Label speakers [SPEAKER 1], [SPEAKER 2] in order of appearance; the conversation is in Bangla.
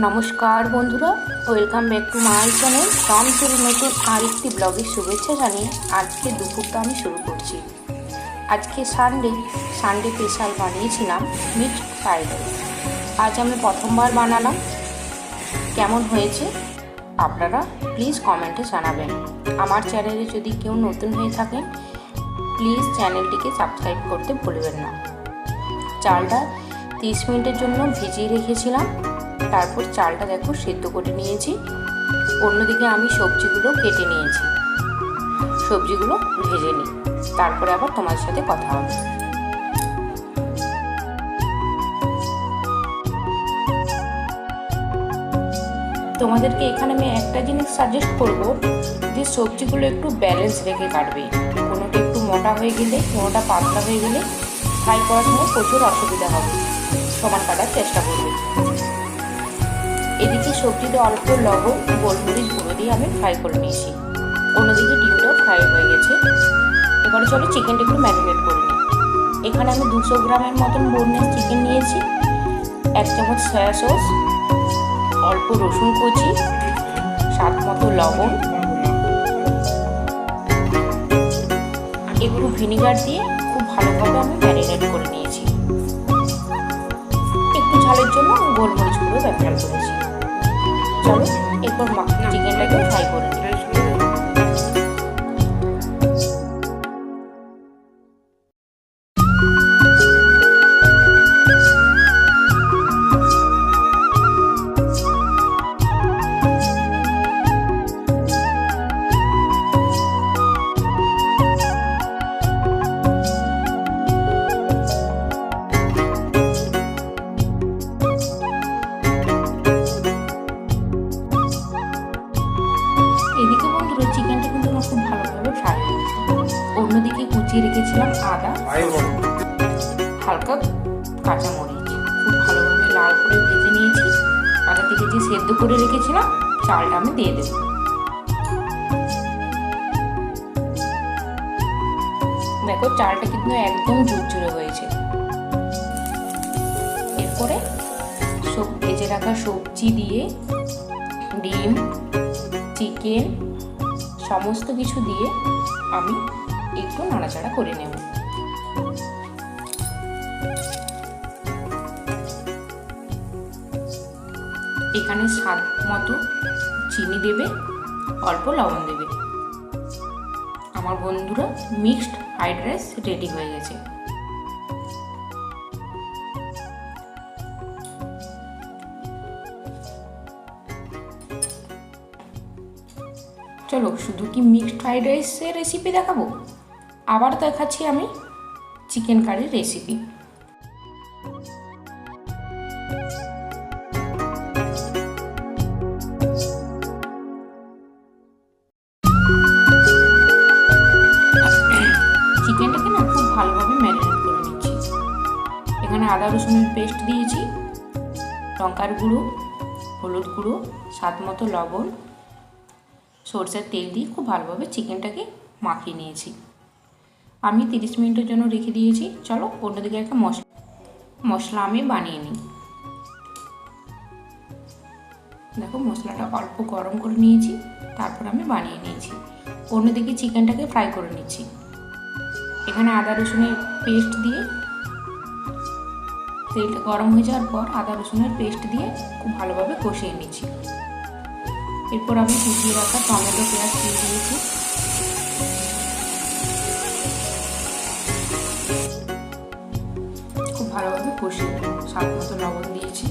[SPEAKER 1] নমস্কার বন্ধুরা welcome back to my channel রামচুরি নতুন আরেকটি ব্লগের শুভেচ্ছা জানিয়ে আজকে দুপুরটা আমি শুরু করছি। আজকে সানডে সানডে স্পেশাল বানিয়েছিলাম মিক্সড ফ্রাইড রাইস আজ আমি প্রথমবার বানালাম। কেমন হয়েছে? আপনারা প্লিজ কমেন্টে জানাবেন। আমার চ্যানেলে যদি কেউ নতুন হয়ে থাকেন প্লিজ চ্যানেলটিকে সাবস্ক্রাইব করতে ভুলবেন না। চালটা তিরিশ মিনিটের জন্য ভিজিয়ে রেখেছিলাম। তারপর চালটা দেখো সেদ্ধ করে নিয়েছি। অন্যদিকে আমি সবজিগুলো কেটে নিয়েছি। সবজিগুলো ভেজে নিই। তারপরে আবার তোমার সাথে কথা হবে। তোমাদেরকে এখানে আমি একটা জিনিস সাজেস্ট করব যে সবজিগুলো একটু ব্যালেন্স রেখে কাটবে। কোনোটা একটু মোটা হয়ে গেলে, কোনোটা পাতলা হয়ে গেলে ফ্রাই করার সময় প্রচুর অসুবিধা হবে। সমান কাটার চেষ্টা করবে। সবজিতে অল্প লবণ, গোলমরিচ গুঁড়ো দিয়ে আমি ফ্রাই করে নিয়েছি। অন্যদিকে ডিমটাও ফ্রাই হয়ে গেছে। এবারে চলো চিকেনটা একটু ম্যারিনেট করে নিই। এখানে আমি দুশো গ্রামের মতন বোনলেস চিকেন নিয়েছি, এক চামচ সয়া সস অল্প রসুন কুচি, স্বাদ মতো লবণ। একটু ভিনিগার দিয়ে খুব ভালোভাবে আমি ম্যারিনেট করে নিয়েছি। একটু ঝালের জন্য গোলমরিচ গুঁড়ো ব্যবহার করেছি। চলো এরপর চিকেনটাকে ফ্রাই করে নিই কুচিয়ে রেখেছিলাম আদা হালকা কাঁচামরিচ খুব ভালোভাবে লাল করে ভেজে নিয়েছি। আদা থেকে যে সেদ্ধ করে রেখেছিলাম চালটা আমি দিয়ে দেবো। দেখো চালটা কিন্তু একদম ঝুরঝুরে হয়েছে। এরপরে সব ভেজে রাখা সবজি দিয়ে ডিম চিকেন সমস্ত কিছু দিয়ে আমি একটু নাড়াচাড়া করে নেব। এখানে স্বাদ মতো চিনি দেবে, অল্প লবণ দেবে। আমার বন্ধুরা মিক্সড ফ্রাইড রাইস রেডি হয়ে গেছে। চলো, শুধু কি মিক্সড ফ্রাইড রাইসের রেসিপি দেখাবো? আবার দেখাচ্ছি আমি চিকেন কারির রেসিপি চিকেনটাকে না খুব ভালোভাবে ম্যারিনেট করে নিচ্ছি। এখানে আদা রসুনের পেস্ট দিয়েছি। লঙ্কার গুঁড়ো, হলুদ গুঁড়ো, স্বাদ মতো লবণ, সরষের তেল দিয়ে খুব ভালোভাবে চিকেনটাকে মাখিয়ে নিয়েছি। আমি তিরিশ মিনিটের জন্য রেখে দিয়েছি। চলো অন্যদিকে একটা মশলা মশলা আমি বানিয়ে নিই। দেখো মশলাটা অল্প গরম করে নিয়েছি, তারপর আমি বানিয়ে নিয়েছি। অন্যদিকে চিকেনটাকে ফ্রাই করে নিচ্ছি। এখানে আদা রসুনের পেস্ট দিয়ে, তেলটা গরম হয়ে যাওয়ার পর আদা রসুনের পেস্ট দিয়ে খুব ভালোভাবে কষিয়ে নিচ্ছি। এরপর আমি কুচিয়ে রাখা টমেটো, পেঁয়াজ দিয়ে দিয়েছি। ভালোভাবে কষিয়ে স্বাদ মতো লবণ দিয়েছি।